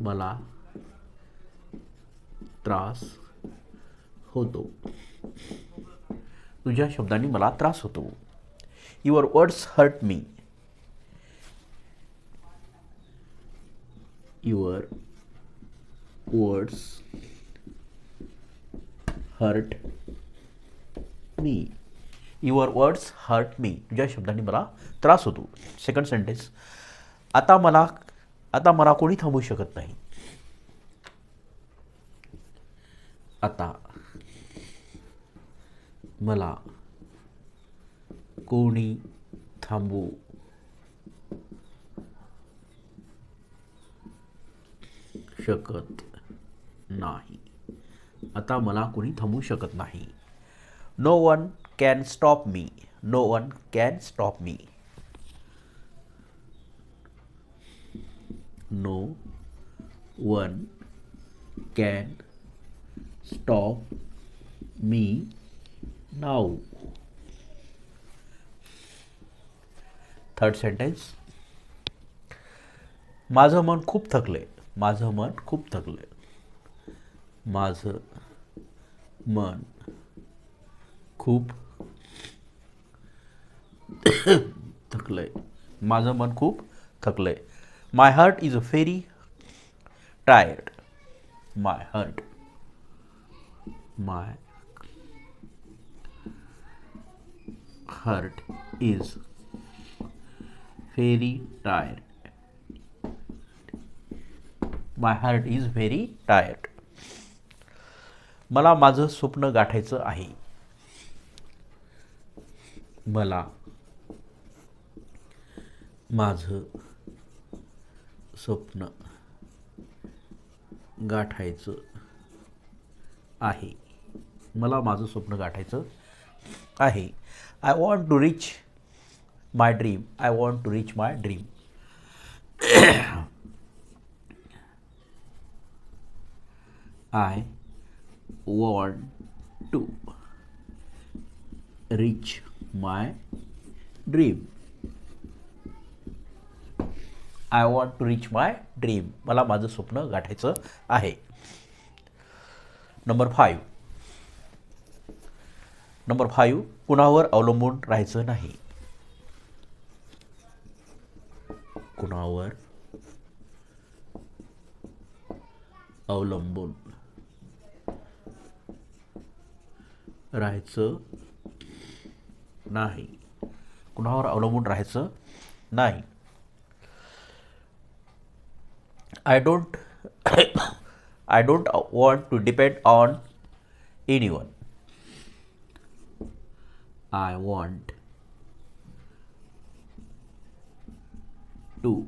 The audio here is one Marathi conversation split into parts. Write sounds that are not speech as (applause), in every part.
मला त्रास होतो. तुझ्या शब्दांनी मला त्रास होतो. Your words hurt me your words hurt me your words hurt me तुझ्या शब्दांनी मला त्रास होतो. सेकंड सेंटेन्स आता मला आता मला कोणी थांबू शकत नाही. आता मला कोणी थांबू शकत नाही. आता मला कोणी थांबू शकत नाही. No one can stop me no one can stop me no one can stop me now. Third sentence माझं मन खूप थकले माझं मन खूप थकले माझं मन खूप थकलंय. माझं मन खूप थकलंय. (coughs) My heart is a very tired my heart my heart is very tired my heart is very tired मला माझं स्वप्न गाठायचं आहे. मला माझं स्वप्न गाठायचं आहे. मला माझं स्वप्न गाठायचं आहे. I want to reach my dream I want to reach my dream I want to reach my dream I want to reach my dream मला माझं स्वप्न गाठायचं आहे. नंबर फाईव्ह नंबर फाईव्ह कुणावर अवलंबून राहायचं नाही? कुणावर अवलंबून राहायचं नाही? कुणावर अवलंबून राहायचं नाही? I don't (coughs) I don't want to depend on anyone. I want to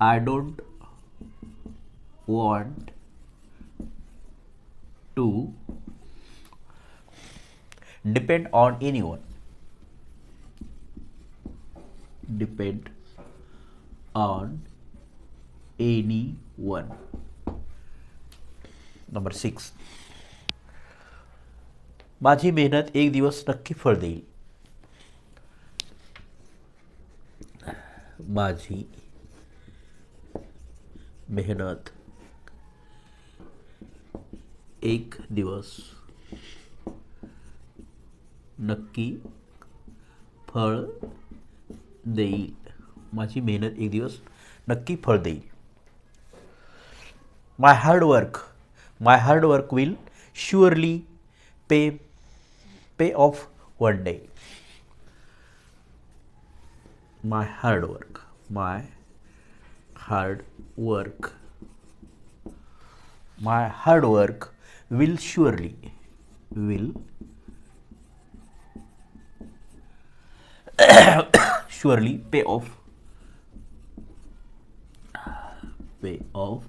I don't want to depend on anyone. Depend on anyone. Number six माझी मेहनत एक दिवस नक्की फळ देईल माझी मेहनत एक दिवस नक्की फळ देईल माझी मेहनत एक दिवस नक्की फळ देईल. My hard work my hard work will surely pay pay off one day my hard work my hard work my hard work will surely will surely pay off pay off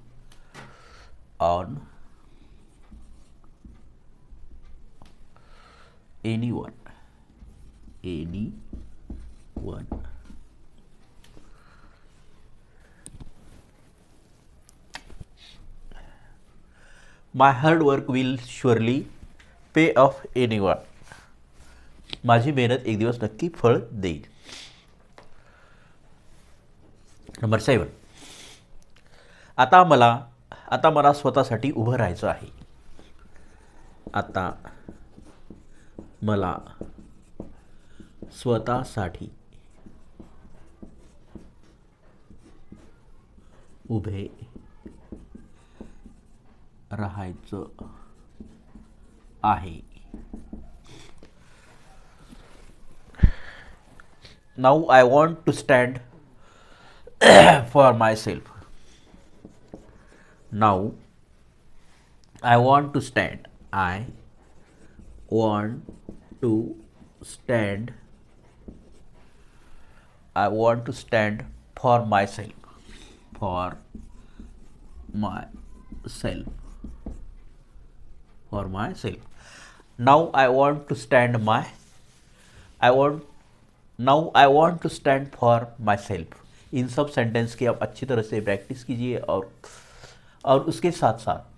on anyone anyone my hard work will surely pay off anyone माझी मेहनत एक दिवस नक्की फळ देईल नंबर सेवन आता मला आता मला स्वतःसाठी उभं राहायचं आहे. आता मला स्वतःसाठी उभे राहायचं आहे. Now I want to stand (coughs) for myself. Now I want to stand. I want to stand. I want to stand for myself. For myself. For myself. Now I want to stand my. I want. Now I want to stand for myself. इन सब सेंटेंस की आप अच्छी तरह से प्रैक्टिस कीजिए और और उसके साथ साथ